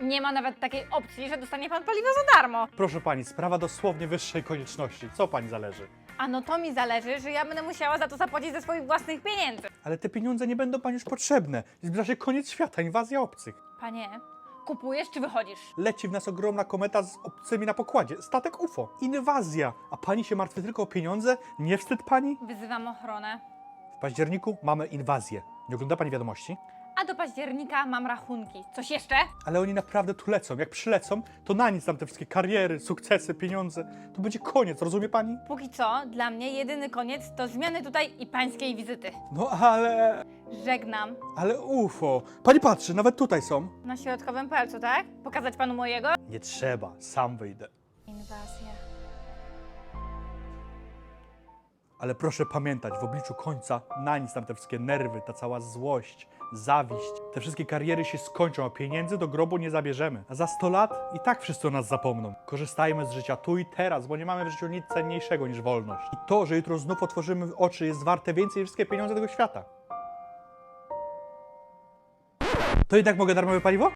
Nie ma nawet takiej opcji, że dostanie pan paliwo za darmo. Proszę pani, sprawa dosłownie wyższej konieczności. Co pani zależy? A no to mi zależy, że ja będę musiała za to zapłacić ze swoich własnych pieniędzy. Ale te pieniądze nie będą pani już potrzebne. Zbliża się koniec świata, inwazja obcych. Panie, kupujesz czy wychodzisz? Leci w nas ogromna kometa z obcymi na pokładzie. Statek UFO. Inwazja. A pani się martwi tylko o pieniądze? Nie wstyd pani? Wyzywam ochronę. W październiku mamy inwazję. Nie ogląda pani wiadomości? A do października mam rachunki. Coś jeszcze? Ale oni naprawdę tu lecą. Jak przylecą, to na nic tam te wszystkie kariery, sukcesy, pieniądze. To będzie koniec, rozumie pani? Póki co, dla mnie jedyny koniec to zmiany tutaj i pańskiej wizyty. No ale... Żegnam. Ale UFO. Pani patrzy, nawet tutaj są. Na środkowym palcu, tak? Pokazać panu mojego? Nie trzeba, sam wyjdę. Inwazja. Ale proszę pamiętać, w obliczu końca na nic nam te wszystkie nerwy, ta cała złość, zawiść, te wszystkie kariery się skończą, a pieniędzy do grobu nie zabierzemy. A za 100 lat i tak wszyscy o nas zapomną. Korzystajmy z życia tu i teraz, bo nie mamy w życiu nic cenniejszego niż wolność. I to, że jutro znów otworzymy oczy, jest warte więcej niż wszystkie pieniądze tego świata. To jednak mogę darmowe paliwo?